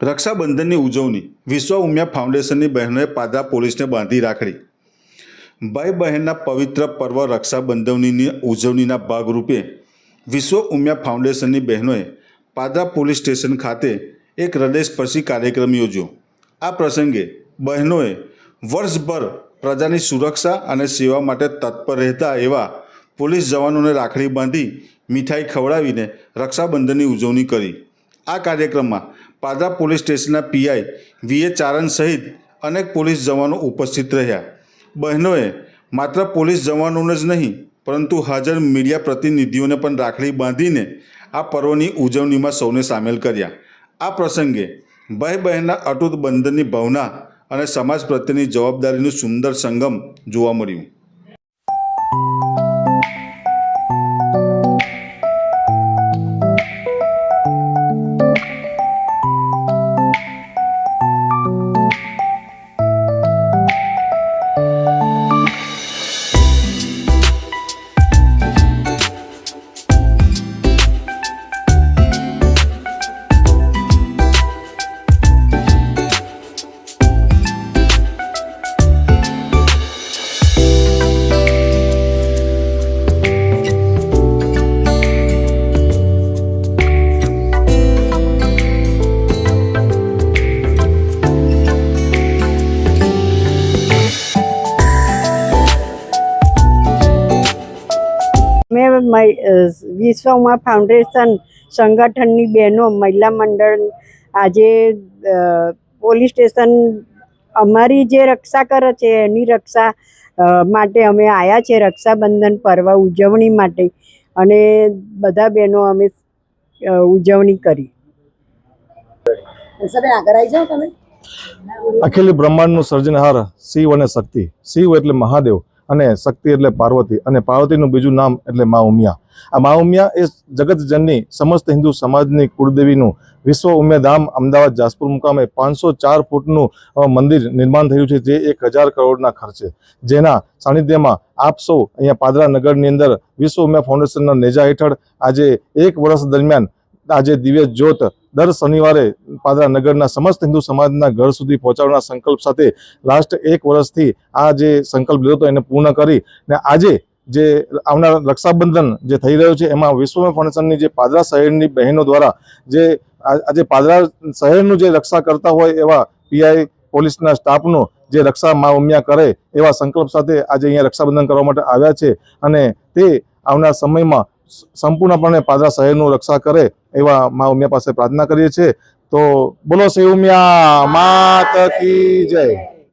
રક્ષાબંધનની ઉજવણી વિશ્વ ઉમિયા ફાઉન્ડેશનની બહેનોએ પાદરા પોલીસને બાંધી રાખડી. ભાઈ બહેનના પવિત્ર પર્વ રક્ષાબંધનની ઉજવણીના ભાગરૂપે વિશ્વ ઉમિયા ફાઉન્ડેશનની બહેનોએ પાદરા પોલીસ સ્ટેશન ખાતે એક હૃદયસ્પર્શી કાર્યક્રમ યોજ્યો. આ પ્રસંગે બહેનોએ વર્ષભર પ્રજાની સુરક્ષા અને સેવા માટે તત્પર રહેતા એવા પોલીસ જવાનોને રાખડી બાંધી મીઠાઈ ખવડાવીને રક્ષાબંધનની ઉજવણી કરી. આ કાર્યક્રમમાં પાદરા પોલીસ સ્ટેશનના પીઆઈ વીએ ચારણ સહિત અનેક પોલીસ જવાનો ઉપસ્થિત રહ્યા. બહેનોએ માત્ર પોલીસ જવાનોને જ નહીં, પરંતુ હાજર મીડિયા પ્રતિનિધિઓને પણ રાખડી બાંધીને આ પર્વની ઉજવણીમાં સૌને સામેલ કર્યા. આ પ્રસંગે ભાઈ બહેનના અટૂટ બંધનની ભાવના અને સમાજ પ્રત્યેની જવાબદારીનું સુંદર સંગમ જોવા મળ્યું. મેં મહિ- વિશ્વમાં ફાઉન્ડેશન સંગઠનની બહેનો મહિલા મંડળ આજે પોલીસ સ્ટેશન અમારી જે રક્ષા કરે છે એની રક્ષા માટે અમે આવ્યા છે રક્ષાબંધન પર્વ ઉજવણી માટે અને બધા બહેનો અમે ઉજવણી કરી. અખિલ બ્રહ્માંડનું સર્જનહાર શિવ અને શક્તિ. શિવ એટલે મહાદેવ. અને શક્તિ એટલે પાર્વતી અને પાર્વતીનું બીજું નામ એટલે મા ઉમિયા. આ મા ઉમિયા એ જગતજનની સમસ્ત હિન્દુ સમાજની કુળદેવીનું વિશ્વ ઉમિયાધામ અમદાવાદ જાસપુર મુકામે પાંચસો ચાર ફૂટનું મંદિર નિર્માણ થયું છે, જે એક હજાર કરોડના ખર્ચે જેના સાનિધ્યમાં આપ સૌ અહીંયા પાદરા નગરની અંદર વિશ્વ ઉમિયા ફાઉન્ડેશનના નેજા હેઠળ આજે એક વર્ષ દરમિયાન આજે દિવ્ય જ્યોત દર શનિવારે પાદરા નગરના સમસ્ત હિન્દુ સમાજના ઘર સુધી પહોંચાડવાના સંકલ્પ સાથે લાસ્ટ એક વર્ષથી આ જે સંકલ્પ લીધો હતો એને પૂર્ણ કરી ને આજે જે આવનાર રક્ષાબંધન જે થઈ રહ્યું છે, એમાં વિશ્વ ફાઉન્ડેશનની જે પાદરા શહેરની બહેનો દ્વારા જે આજે પાદરા શહેરનું જે રક્ષા કરતા હોય એવા પીઆઈ પોલીસના સ્ટાફનો જે રક્ષા મા ઉમિયા કરે એવા સંકલ્પ સાથે આજે અહીંયા રક્ષાબંધન કરવા માટે આવ્યા છે અને તે આવનાર સમયમાં સંપૂર્ણપણે પાદરા શહેરનું રક્ષા કરે એવા મા ઉમિયા પાસે પ્રાર્થના કરીએ છીએ. તો બોલો, શ્રી ઉમિયા, માત કી જય.